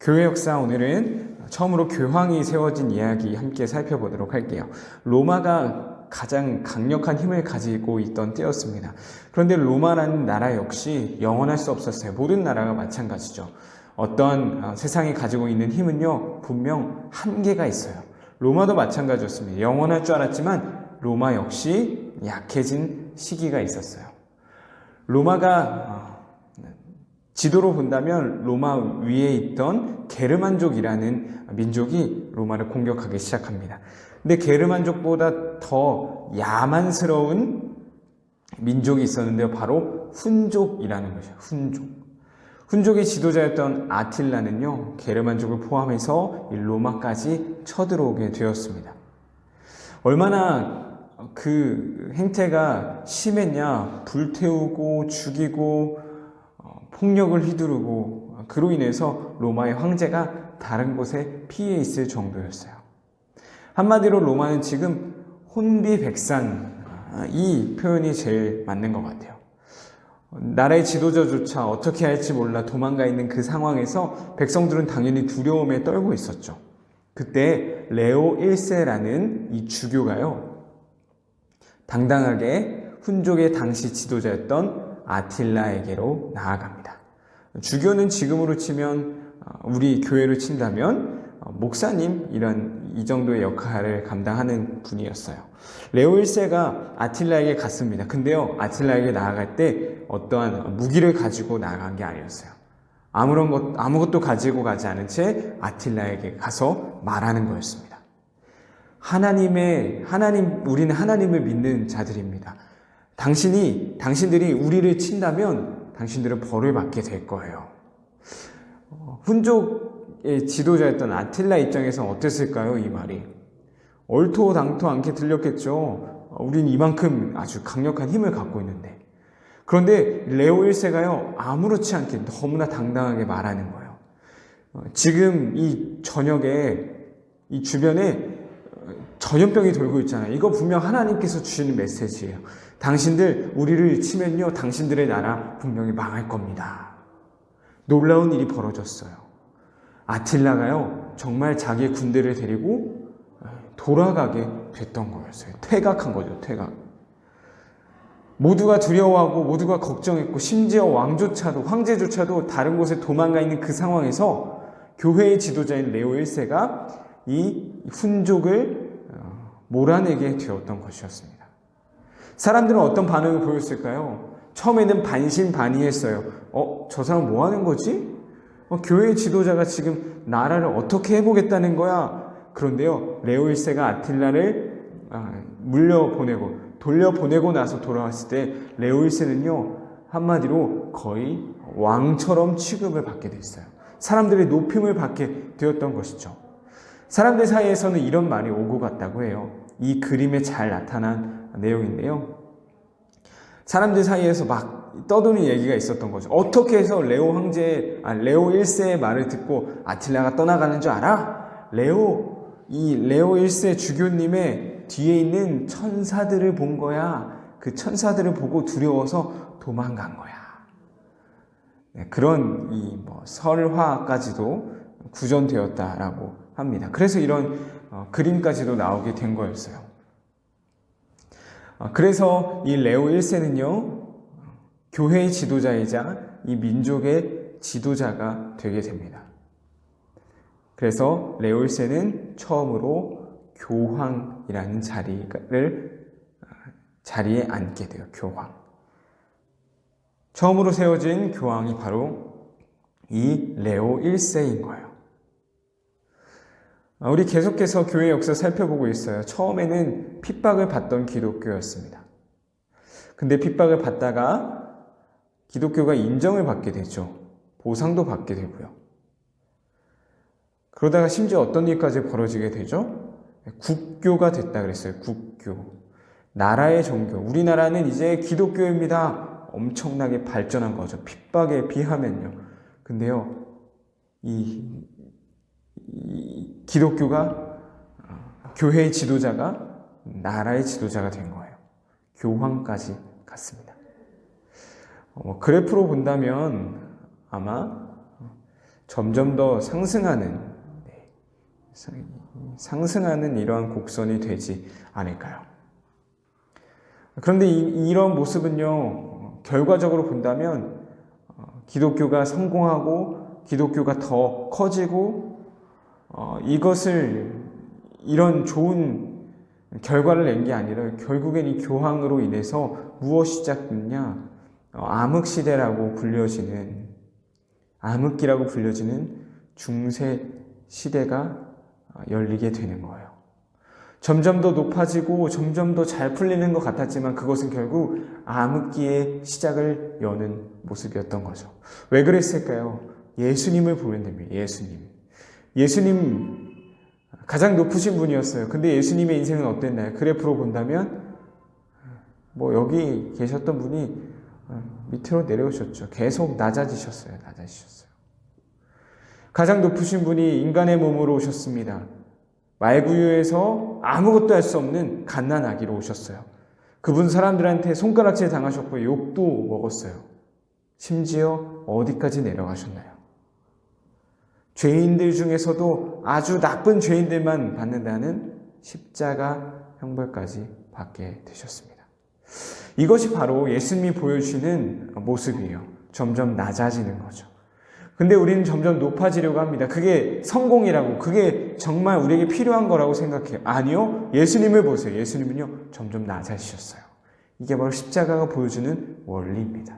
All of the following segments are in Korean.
교회 역사 오늘은 처음으로 교황이 세워진 이야기 함께 살펴보도록 할게요. 로마가 가장 강력한 힘을 가지고 있던 때였습니다. 그런데 로마라는 나라 역시 영원할 수 없었어요. 모든 나라가 마찬가지죠. 어떤 어, 세상이 가지고 있는 힘은요, 분명 한계가 있어요. 로마도 마찬가지였습니다. 영원할 줄 알았지만 로마 역시 약해진 시기가 있었어요. 로마가 어, 지도로 본다면 로마 위에 있던 게르만족이라는 민족이 로마를 공격하기 시작합니다. 근데 게르만족보다 더 야만스러운 민족이 있었는데요. 바로 훈족이라는 것이에요. 훈족. 훈족의 지도자였던 아틸라는요, 게르만족을 포함해서 로마까지 쳐들어오게 되었습니다. 얼마나 그 행태가 심했냐, 불태우고 죽이고 어, 폭력을 휘두르고 그로 인해서 로마의 황제가 다른 곳에 피해 있을 정도였어요. 한마디로 로마는 지금 혼비백산 아, 이 표현이 제일 맞는 것 같아요. 나라의 지도자조차 어떻게 할지 몰라 도망가 있는 그 상황에서 백성들은 당연히 두려움에 떨고 있었죠. 그때 레오 1세라는 이 주교가요. 당당하게 훈족의 당시 지도자였던 아틸라에게로 나아갑니다. 주교는 지금으로 치면 어, 우리 교회로 친다면 어, 목사님 이런 이 정도의 역할을 감당하는 분이었어요. 레오 1세가 아틸라에게 갔습니다. 근데요, 아틸라에게 나아갈 때 어떠한 무기를 가지고 나아간 게 아니었어요. 아무런 것, 아무것도 가지고 가지 않은 채 아틸라에게 가서 말하는 거였습니다. 하나님의, 하나님, 우리는 하나님을 믿는 자들입니다. 당신이, 당신들이 우리를 친다면 당신들은 벌을 받게 될 거예요. 어, 훈족의 지도자였던 아틸라 입장에서 어땠을까요? 이 말이. 얼토당토 않게 들렸겠죠. 어, 우린 이만큼 아주 강력한 힘을 갖고 있는데. 그런데 레오 1세가요, 아무렇지 않게 너무나 당당하게 말하는 거예요. 어, 지금 이 저녁에 이 주변에 어, 전염병이 돌고 있잖아요. 이거 분명 하나님께서 주시는 메시지예요. 당신들 우리를 치면요, 당신들의 나라 분명히 망할 겁니다. 놀라운 일이 벌어졌어요. 아틸라가요, 정말 자기의 군대를 데리고 돌아가게 됐던 거였어요. 퇴각한 거죠, 퇴각. 모두가 두려워하고 모두가 걱정했고 심지어 왕조차도 황제조차도 다른 곳에 도망가 있는 그 상황에서 교회의 지도자인 레오 1세가 이 훈족을 어, 몰아내게 되었던 것이었습니다. 사람들은 어떤 반응을 보였을까요? 처음에는 반신반의했어요. 어, 저 사람 뭐 하는 거지? 어, 교회 지도자가 지금 나라를 어떻게 해보겠다는 거야? 그런데요, 레오 1세가 아틸라를 아, 물려보내고 돌려보내고 나서 돌아왔을 때 레오 1세는요, 한마디로 거의 왕처럼 취급을 받게 됐어요. 사람들의 높임을 받게 되었던 것이죠. 사람들 사이에서는 이런 말이 오고 갔다고 해요. 이 그림에 잘 나타난 내용인데요. 사람들 사이에서 막 떠도는 얘기가 있었던 거죠. 어떻게 해서 레오 황제, 아, 레오 1세의 말을 듣고 아틸라가 떠나가는 줄 알아? 레오, 이 레오 1세 주교님의 뒤에 있는 천사들을 본 거야. 그 천사들을 보고 두려워서 도망간 거야. 네, 그런 이 뭐 설화까지도 구전되었다라고 합니다. 그래서 이런 어, 그림까지도 나오게 된 거였어요. 어, 그래서 이 레오 1세는요, 교회의 지도자이자 이 민족의 지도자가 되게 됩니다. 그래서 레오 1세는 처음으로 교황이라는 자리를 자리에 앉게 돼요. 교황. 처음으로 세워진 교황이 바로 이 레오 1세인 거예요. 우리 계속해서 교회 역사 살펴보고 있어요. 처음에는 핍박을 받던 기독교였습니다. 근데 핍박을 받다가 기독교가 인정을 받게 되죠. 보상도 받게 되고요. 그러다가 심지어 어떤 일까지 벌어지게 되죠? 국교가 됐다 그랬어요. 국교. 나라의 종교. 우리나라는 이제 기독교입니다. 엄청나게 발전한 거죠. 핍박에 비하면요. 근데요, 이, 이 기독교가 어, 교회의 지도자가 나라의 지도자가 된 거예요. 교황까지 갔습니다. 어, 그래프로 본다면 아마 점점 더 상승하는 네, 상- 상승하는 이러한 곡선이 되지 않을까요? 그런데 이, 런 모습은요 어, 결과적으로 본다면 어, 기독교가 성공하고 기독교가 더 커지고 어, 이것을 이런 좋은 결과를 낸 게 아니라 결국엔 이 교황으로 인해서 무엇이 시작됐냐 어, 암흑 시대라고 불려지는 암흑기라고 불려지는 중세 시대가 어, 열리게 되는 거예요. 점점 더 높아지고 점점 더 잘 풀리는 것 같았지만 그것은 결국 암흑기의 시작을 여는 모습이었던 거죠. 왜 그랬을까요? 예수님을 보면 됩니다. 예수님. 예수님 가장 높으신 분이었어요. 근데 예수님의 인생은 어땠나요? 그래프로 본다면 뭐 여기 계셨던 분이 어, 밑으로 내려오셨죠. 계속 낮아지셨어요. 낮아지셨어요. 가장 높으신 분이 인간의 몸으로 오셨습니다. 말구유에서 아무것도 할 수 없는 갓난아기로 오셨어요. 그분 사람들한테 손가락질 당하셨고 욕도 먹었어요. 심지어 어디까지 내려가셨나요? 죄인들 중에서도 아주 나쁜 죄인들만 받는다는 십자가 형벌까지 받게 되셨습니다. 이것이 바로 예수님이 보여주시는 모습이에요. 점점 낮아지는 거죠. 근데 우리는 점점 높아지려고 합니다. 그게 성공이라고, 그게 정말 우리에게 필요한 거라고 생각해요. 아니요. 예수님을 보세요. 예수님은요, 점점 낮아지셨어요. 이게 바로 십자가가 보여주는 원리입니다.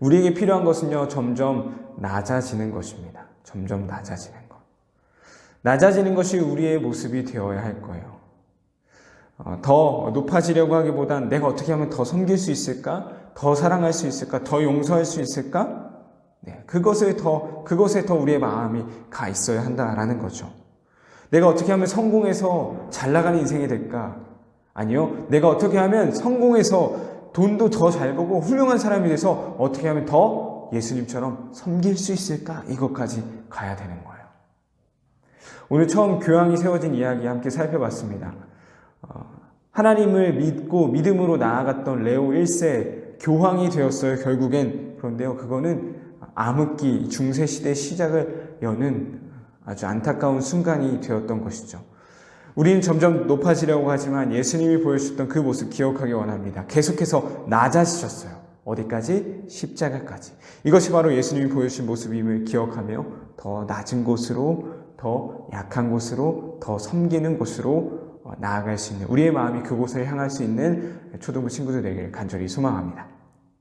우리에게 필요한 것은요, 점점 낮아지는 것입니다. 점점 낮아지는 것. 낮아지는 것이 우리의 모습이 되어야 할 거예요. 어, 더 높아지려고 하기보단 내가 어떻게 하면 더 섬길 수 있을까? 더 사랑할 수 있을까? 더 용서할 수 있을까? 네, 그것을 더, 그것에 더 우리의 마음이 가 있어야 한다라는 거죠. 내가 어떻게 하면 성공해서 잘 나가는 인생이 될까? 아니요. 내가 어떻게 하면 성공해서 돈도 더잘 벌고 훌륭한 사람이 돼서 어떻게 하면 더 예수님처럼 섬길 수 있을까? 이것까지 가야 되는 거예요. 오늘 처음 교황이 세워진 이야기 함께 살펴봤습니다. 어, 하나님을 믿고 믿음으로 나아갔던 레오 1세 교황이 되었어요, 결국엔. 그런데요, 그거는 암흑기 중세 시대 시작을 여는 아주 안타까운 순간이 되었던 것이죠. 우리는 점점 높아지려고 하지만 예수님이 보여주셨던 그 모습 기억하기 원합니다. 계속해서 낮아지셨어요. 어디까지? 십자가까지. 이것이 바로 예수님이 보여주신 모습임을 기억하며 더 낮은 곳으로, 더 약한 곳으로, 더 섬기는 곳으로 나아갈 수 있는 우리의 마음이 그곳을 향할 수 있는 초등부 친구들 되길 간절히 소망합니다.